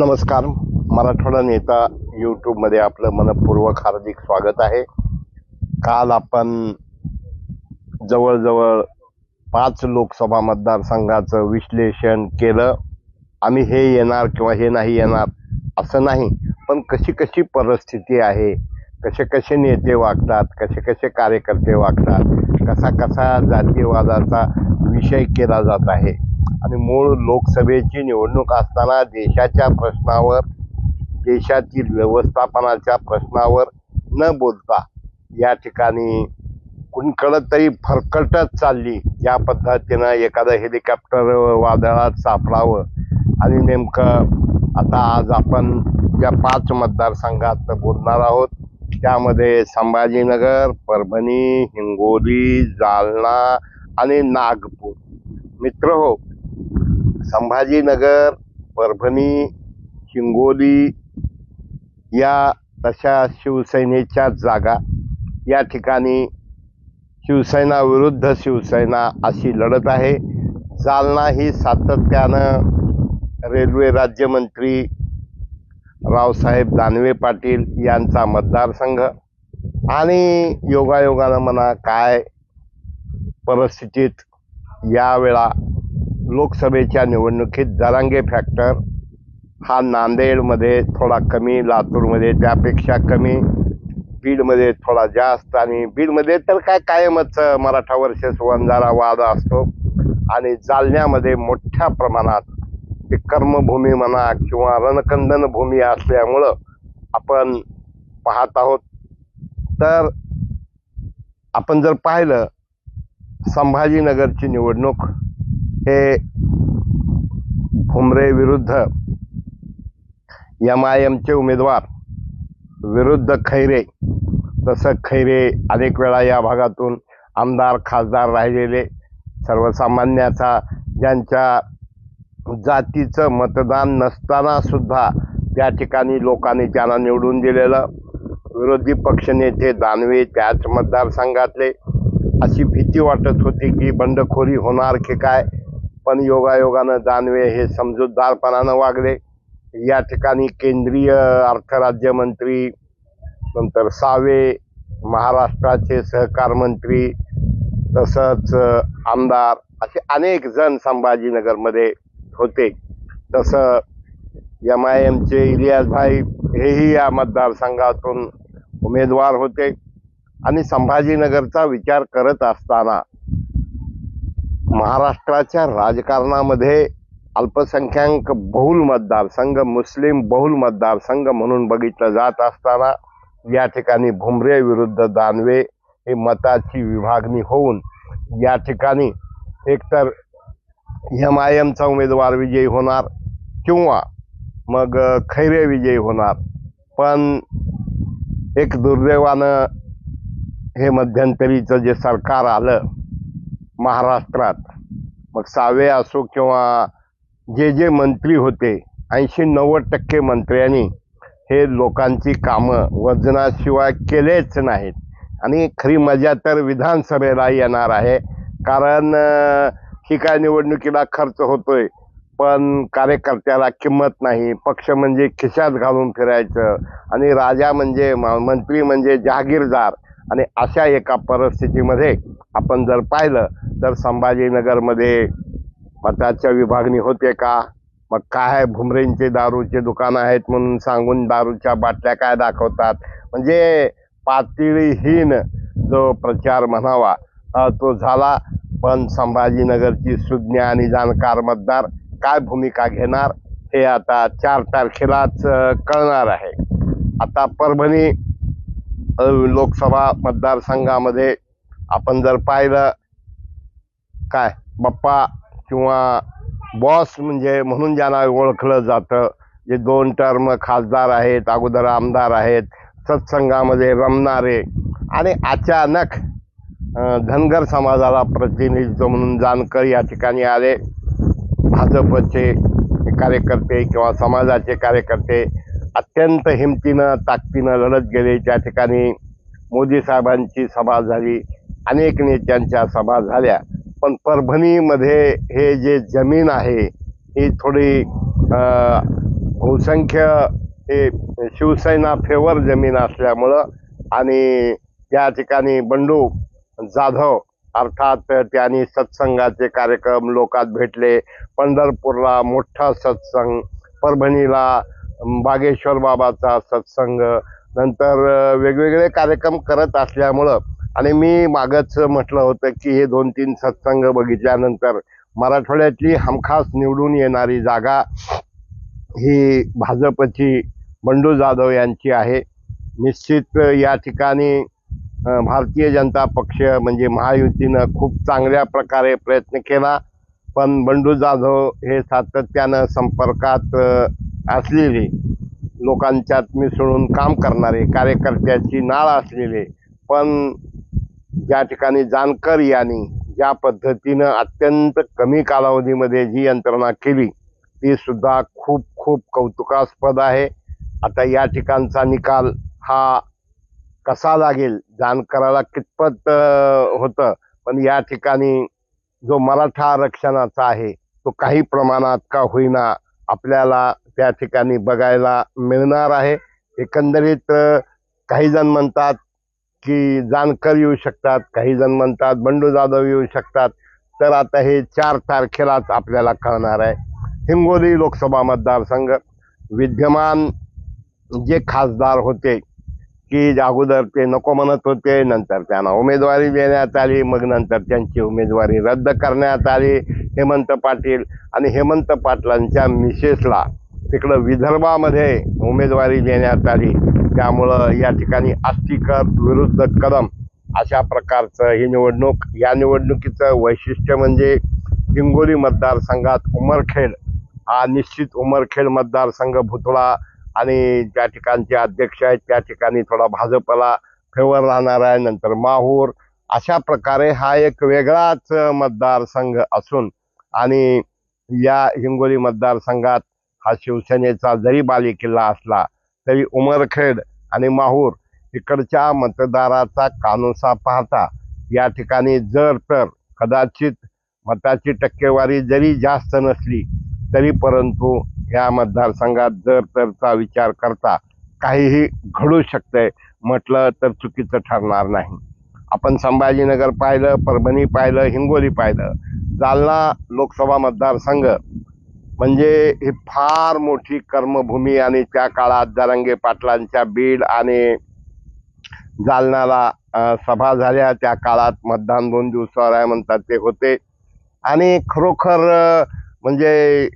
नमस्कार. मराठवाडा नेता यूट्यूबमध्ये आपलं मनपूर्वक हार्दिक स्वागत आहे. काल आपण जवळजवळ पाच लोकसभा मतदारसंघाचं विश्लेषण केलं. आम्ही हे येणार किंवा हे नाही येणार असं नाही पण कशी कशी परिस्थिती आहे कसे कसे नेते वागतात कसे कसे कार्यकर्ते वागतात कसा कसा जातीयवादाचा विषय केला जात आहे आणि मूळ लोकसभेची निवडणूक असताना देशाच्या प्रश्नावर देशातील व्यवस्थापनाच्या प्रश्नावर न बोलता या ठिकाणी कुणकडं तरी फरकटच चालली. या पद्धतीनं एखादं हेलिकॉप्टर वादळात सापडावं. आणि नेमकं आता आज आपण या पाच मतदारसंघात बोलणार आहोत त्यामध्ये संभाजीनगर परभणी हिंगोली जालना आणि नागपूर. मित्र हो संभाजीनगर परभणी हिंगोली या तशा शिवसेनेच्या जागा. या ठिकाणी शिवसेना विरुद्ध शिवसेना अशी लढत आहे. जालना ही सातत्यानं रेल्वे राज्यमंत्री रावसाहेब दानवे पाटील यांचा मतदारसंघ. आणि योगायोगानं म्हणा काय परिस्थितीत यावेळा लोकसभेच्या निवडणुकीत जरांगे फॅक्टर हा नांदेडमध्ये थोडा कमी लातूरमध्ये त्यापेक्षा कमी. बीडमध्ये थोडा जास्त आणि बीडमध्ये तर काय कायमच मराठा वर्षेस वंजारा वाद असतो. आणि जालन्यामध्ये मोठ्या प्रमाणात ते कर्मभूमी म्हणा किंवा रणकंदन भूमी असल्यामुळं आपण पाहत आहोत. तर आपण जर पाहिलं संभाजीनगरची निवडणूक हे भुमरे विरुद्ध एम आय एमचे उमेदवार विरुद्ध खैरे तसं खैरे अनेक वेळा या भागातून आमदार खासदार राहिलेले सर्वसामान्याचा ज्यांच्या जातीचं मतदान नसताना सुद्धा त्या ठिकाणी लोकांनी त्यांना निवडून दिलेलं. विरोधी पक्षनेते दानवे त्याच मतदारसंघातले. अशी भीती वाटत होती की बंडखोरी होणार की काय? पण योगायोगानं दानवे हे समजूतदारपणानं वागले. या ठिकाणी केंद्रीय अर्थराज्यमंत्री नंतर सावे महाराष्ट्राचे सहकार मंत्री तसंच आमदार असे अनेक जण संभाजीनगरमध्ये होते. तसं एम आय एमचे इलियासभाई हेही या मतदारसंघातून उमेदवार होते. आणि संभाजीनगरचा विचार करत असताना महाराष्ट्राच्या राजकारणामध्ये अल्पसंख्याक बहुल मतदारसंघ मुस्लिम बहुल मतदारसंघ म्हणून बघितलं जात असताना या ठिकाणी भुमरे विरुद्ध दानवे हे मताची विभागणी होऊन या ठिकाणी एकतर एम आय एमचा उमेदवार विजयी होणार किंवा मग खैरे विजयी होणार. पण एक दुर्दैवानं हे मध्यंतरीचं जे सरकार आलं महाराष्ट्रात. मग सावे असो किंवा जे जे मंत्री होते ऐंशी नव्वद टक्के मंत्र्यांनी हे लोकांची कामं वजनाशिवाय केलेच नाहीत. आणि खरी मजा तर विधानसभेला येणार आहे. कारण ही काय निवडणुकीला खर्च होतोय पण कार्यकर्त्याला किंमत नाही. पक्ष म्हणजे खिशात घालून फिरायचं. आणि राजा म्हणजे म- मंत्री म्हणजे जहागीरदार. आणि अशा एका परिस्थितीमध्ये आपण जर पाहिलं तर संभाजीनगरमध्ये मताच्या विभागणी होते का? मग काय भुमरेंचे दारूचे दुकान आहेत म्हणून सांगून दारूच्या बाटल्या काय दाखवतात? म्हणजे पातळीहीन जो प्रचार म्हणावा तो झाला. पण संभाजीनगरची सुज्ञ आणि जाणकार मतदार काय भूमिका घेणार हे आता चार तारखेलाच कळणार आहे. आता परभणी लोकसभा मतदारसंघामध्ये आपण जर पाहिलं काय बाप्पा किंवा बॉस म्हणजे म्हणून ज्यांना ओळखलं जातं जे दोन टर्म खासदार आहेत अगोदर आमदार आहेत सत्संगामध्ये रमणारे आणि अचानक धनगर समाजाला प्रतिनिधित्व म्हणून जानकर या ठिकाणी आले. भाजपचे कार्यकर्ते किंवा समाजाचे कार्यकर्ते अत्यंत हिमतीनं ताकदीनं लढत गेले. त्या ठिकाणी मोदी साहेबांची सभा झाली अनेक नेत्यांच्या सभा झाल्या. पण परभणीमध्ये हे जे जमीन आहे ही थोडी बहुसंख्य हे शिवसेना फेवर जमीन असल्यामुळं आणि त्या ठिकाणी बंडू जाधव अर्थात त्यांनी सत्संगाचे कार्यक्रम लोकात भेटले. पंढरपूरला मोठा सत्संग परभणीला बागेश्वर बाबाचा सत्संग नंतर वेगवेगळे कार्यक्रम करत असल्यामुळं आणि मी मागच म्हटलं होतं की हे दोन तीन सत्संग बघितल्यानंतर मराठवाड्यातली हमखास निवडून येणारी जागा ही भाजपची बंडू जाधव यांची आहे. निश्चित या ठिकाणी भारतीय जनता पक्ष म्हणजे महायुतीनं खूप चांगल्या प्रकारे प्रयत्न केला. पण बंडू जाधव हे सातत्यानं संपर्कात असलेले लोकांच्यात मिसळून काम करणारे कार्यकर्त्याची नाळ असलेले पण ज्या ठिकाणी जानकर यांनी ज्या पद्धतीनं अत्यंत कमी कालावधीमध्ये जी यंत्रणा केली ती सुद्धा खूप खूप कौतुकास्पद आहे. आता या ठिकाणचा निकाल हा कसा लागेल? जानकराला कितपत होतं? पण या ठिकाणी जो मराठा आरक्षणाचा आहे तो काही प्रमाणात का होईना आपल्याला त्या ठिकाणी बघायला मिळणार आहे. एकंदरीत काही जण म्हणतात की जानकर येऊ शकतात काही जण म्हणतात बंडू जाधव येऊ शकतात. तर आता हे चार तारखेलाच आपल्याला कळणार आहे. हिंगोली लोकसभा मतदारसंघ विद्यमान जे खासदार होते की अगोदर ते नको म्हणत होते नंतर त्यांना उमेदवारी देण्यात आली मग नंतर त्यांची उमेदवारी रद्द करण्यात आली. हेमंत पाटील आणि हेमंत पाटलांच्या मिसेसला तिकडं विदर्भामध्ये उमेदवारी देण्यात आली. त्यामुळं या ठिकाणी आस्तिकर विरुद्ध कदम अशा प्रकारचं ही निवडणूक या निवडणुकीचं वैशिष्ट्य म्हणजे हिंगोली मतदारसंघात उमरखेड हा निश्चित उमरखेड मतदारसंघ भुतळा आणि ज्या ठिकाणचे अध्यक्ष आहेत त्या ठिकाणी थोडा भाजपला फेवर राहणार आहे. नंतर माहूर अशा प्रकारे हा एक वेगळाच मतदारसंघ असून आणि या हिंगोली मतदारसंघात हा शिवसेनेचा जरी बालेकिल्ला असला तरी उमरखेड आणि माहूर इकडच्या मतदाराचा कानुसा पाहता या ठिकाणी जर तर कदाचित मताची टक्केवारी जरी जास्त नसली तरी परंतु ह्या मतदारसंघात जर तरचा विचार करता काहीही घडू शकतंय म्हटलं तर चुकीचं ठरणार नाही. आपण संभाजीनगर पाहिलं परभणी पाहिलं हिंगोली पाहिलं. जालना लोकसभा मतदारसंघ म्हणजे ही फार मोठी कर्मभूमी आणि त्या काळात जरांगे पाटलांच्या बीड आणि जालनाला सभा झाल्या. त्या काळात मतदान दोन दिवसावर आहे म्हणतात ते होते. आणि खरोखर म्हणजे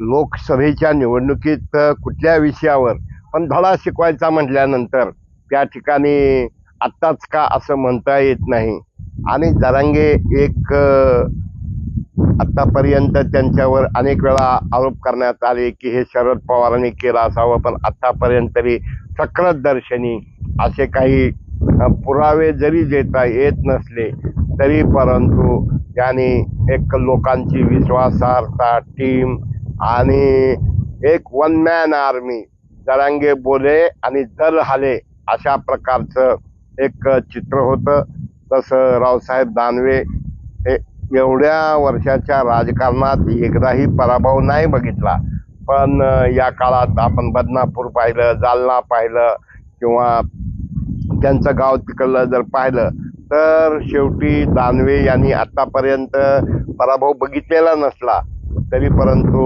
लोकसभेच्या निवडणुकीत कुठल्या विषयावर पण धडा शिकवायचा म्हटल्यानंतर त्या ठिकाणी आत्ताच का असं म्हणता येत नाही? आणि जरांगे एक आत्तापर्यंत त्यांच्यावर अनेक वेळा आरोप करण्यात आले की हे शरद पवारांनी केलं असावं पण आत्तापर्यंत तरी दर्शनी असे काही पुरावे जरी देता येत नसले तरी परंतु त्यांनी एक लोकांची विश्वासार्हता टीम आणि एक वन मॅन आर्मी जरांगे बोले आणि दल हाले अशा प्रकारचं एक चित्र होतं. तसं रावसाहेब दानवे हे एवढ्या वर्षाच्या राजकारणात एकदाही पराभव नाही बघितला. पण या काळात आपण बदनापूर पाहिलं जालना पाहिलं किंवा त्यांचं गाव तिकडलं जर पाहिलं तर शेवटी दानवे यांनी आत्तापर्यंत पराभव बघितलेला नसला. तरी परंतु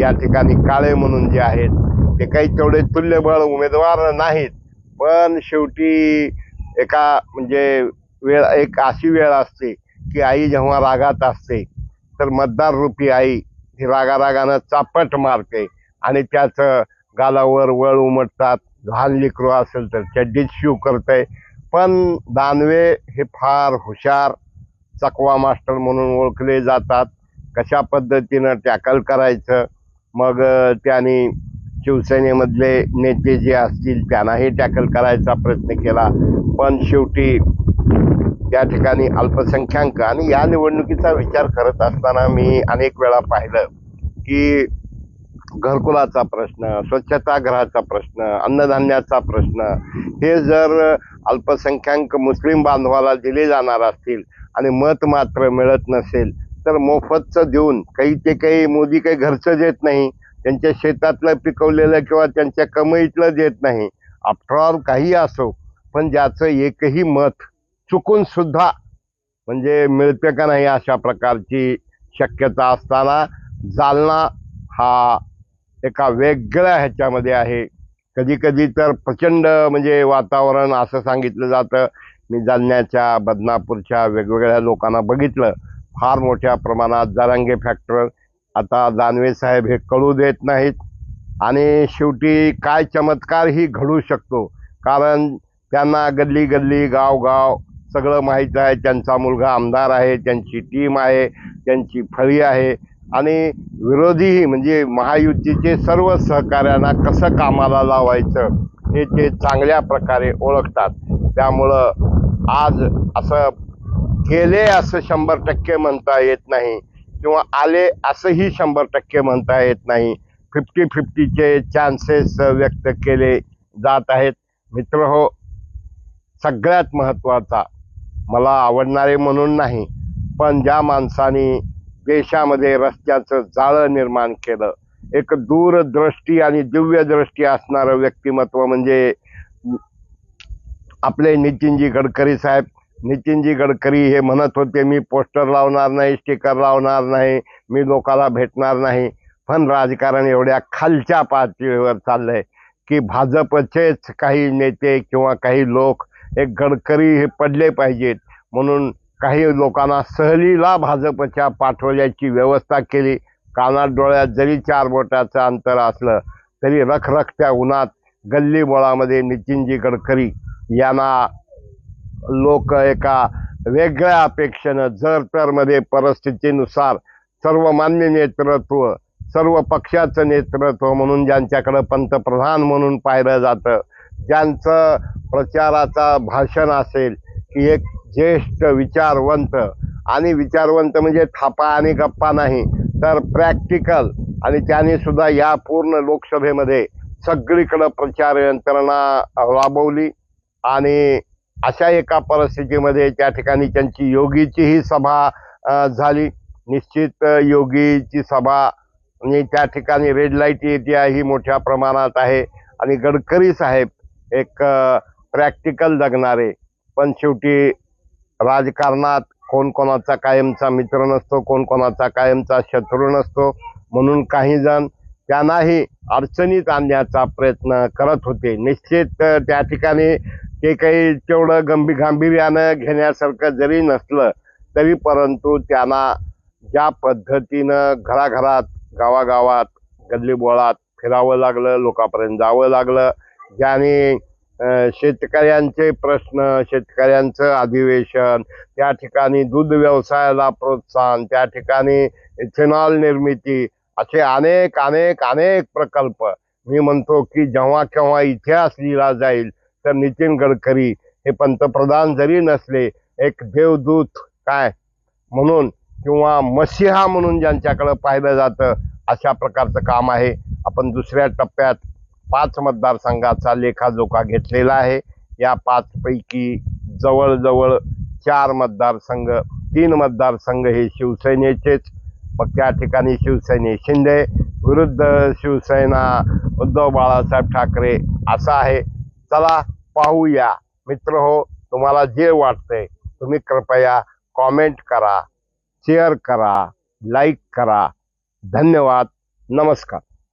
या ठिकाणी काळे म्हणून जे आहेत ते काही तेवढे तुल्यबळ उमेदवार नाहीत. पण शेवटी एका म्हणजे वेळ एक अशी वेळ असते की आई जेव्हा रागात असते तर मतदार रूपी आई ही रागारागानं चापट मारते आणि त्याचं गालावर वळ उमटतात. लहान लेकरू असेल तर चड्डीत शिव करते. पण दानवे हे फार हुशार चकवा मास्टर म्हणून ओळखले जातात. कशा पद्धतीनं टॅकल करायचं? मग त्यांनी शिवसेनेमधले नेते जे असतील त्यांनाही टॅकल करायचा प्रयत्न केला. पण शेवटी त्या ठिकाणी अल्पसंख्याक आणि या निवडणुकीचा विचार करत असताना मी अनेक वेळा पाहिलं की घरकुलाचा प्रश्न स्वच्छतागृहाचा प्रश्न अन्नधान्याचा प्रश्न हे जर अल्पसंख्याक मुस्लिम बांधवाला दिले जाणार असतील आणि मत मात्र मिळत नसेल तर मोफतचं देऊन काही ते काही मोदी काही घरचं देत नाही त्यांच्या शेतातलं पिकवलेलं किंवा त्यांच्या कमाईतलं देत नाही. आफ्टरऑल काही असो पण ज्याचं एकही मत चुकून सुद्धा म्हणजे मिळते का नाही अशा प्रकारची शक्यता असताना जालना हा एका वेगळ्या ह्याच्यामध्ये आहे. कधी कधी तर प्रचंड म्हणजे वातावरण असं सांगितलं जातं. मी जालन्याच्या बदनापूरच्या वेगवेगळ्या लोकांना बघितलं. फार मोठ्या प्रमाणात जारांगे फॅक्टर आता दानवे साहेब हे कळू देत नाहीत. आणि शेवटी काय चमत्कारही घडू शकतो. कारण त्यांना गल्ली गल्ली गाव गाव सगळं माहीत आहे. त्यांचा मुलगा आमदार आहे त्यांची टीम आहे त्यांची फळी आहे. आणि विरोधीही म्हणजे महायुतीचे सर्व सहकार्यांना कसं कामाला लावायचं हे ते चांगल्या प्रकारे ओळखतात. त्यामुळं आज असं गेले असं शंभर टक्के म्हणता येत नाही किंवा आले असंही शंभर टक्के म्हणता येत नाही. फिफ्टी फिफ्टीचे चान्सेस व्यक्त केले जात आहेत. मित्र हो सगळ्यात महत्त्वाचा. मला आवडणारे म्हणून नाही पण ज्या माणसाने देशामध्ये रस्त्याचं जाळं निर्माण केलं एक दूरदृष्टी आणि दिव्यदृष्टी असणारं व्यक्तिमत्व म्हणजे आपले नितीनजी गडकरी साहेब. नितीनजी गडकरी हे म्हणत होते मी पोस्टर लावणार नाही स्टिकर लावणार नाही मी लोकाला भेटणार नाही पण राजकारण एवढ्या खालच्या पातळीवर चाललंय की भाजपचेच काही नेते किंवा काही लोक एक गडकरी हे पडले पाहिजेत. म्हणून काही लोकांना सहलीला भाजपच्या पाठवल्याची व्यवस्था केली. कानात डोळ्यात जरी चार बोटाचं अंतर असलं तरी रखरखत्या उन्हात गल्ली बोळामध्ये नितीनजी गडकरी यांना लोक एका वेगळ्या अपेक्षेनं जर तर मध्ये परिस्थितीनुसार सर्वमान्य नेतृत्व सर्व पक्षाचं नेतृत्व म्हणून ज्यांच्याकडं पंतप्रधान म्हणून पाहिलं जातं ज्यांचं प्रचाराचा भाषण असेल की एक ज्येष्ठ विचारवंत. आणि विचारवंत म्हणजे थापा आणि गप्पा नाही तर प्रॅक्टिकल. आणि त्याने सुद्धा या पूर्ण लोकसभेमध्ये सगळीकडं प्रचार यंत्रणा राबवली. आणि अशा एका परिस्थितीमध्ये त्या ठिकाणी त्यांची योगीचीही सभा झाली. निश्चित योगीची सभा. आणि त्या ठिकाणी रेड लाइट एरिया ही मोठ्या प्रमाणात आहे. आणि गडकरी साहेब एक प्रॅक्टिकल जगणारे. पण शेवटी राजकारणात कोण कोणाचा कायमचा मित्र नसतो कोण कोणाचा कायमचा शत्रू नसतो म्हणून काही जण त्यांनाही अडचणीत आणण्याचा प्रयत्न करत होते. निश्चित त्या ठिकाणी ते काही तेवढं गंभीर गांभीर्यानं घेण्यासारखं जरी नसलं तरी परंतु त्यांना ज्या पद्धतीनं घराघरात गावागावात गल्लीबोळात फिरावं लागलं लोकांपर्यंत जावं लागलं ज्याने शेतकऱ्यांचे प्रश्न शेतकऱ्यांचं अधिवेशन त्या ठिकाणी दूध व्यवसायाला प्रोत्साहन त्या ठिकाणी इथेनॉल निर्मिती असे अनेक अनेक अनेक प्रकल्प. मी म्हणतो की जेव्हा केव्हा इतिहास लिहिला जाईल तर नितीन गडकरी हे पंतप्रधान जरी नसले एक देवदूत काय म्हणून किंवा मसिहा म्हणून ज्यांच्याकडं पाहिलं जातं अशा प्रकारचं काम आहे. आपण दुसऱ्या टप्प्यात पाच मतदारसंघाचा लेखाजोखा घेतलेला आहे. या पाचपैकी जवळजवळ चार मतदारसंघ तीन मतदारसंघ हे शिवसेनेचेच. मग त्या ठिकाणी शिवसेने शिंदे विरुद्ध शिवसेना उद्धव बाळासाहेब ठाकरे असा आहे. चला पाहूया. मित्र हो तुम्हाला जे वाटतंय तुम्ही कृपया कॉमेंट करा शेअर करा लाईक करा. धन्यवाद. नमस्कार.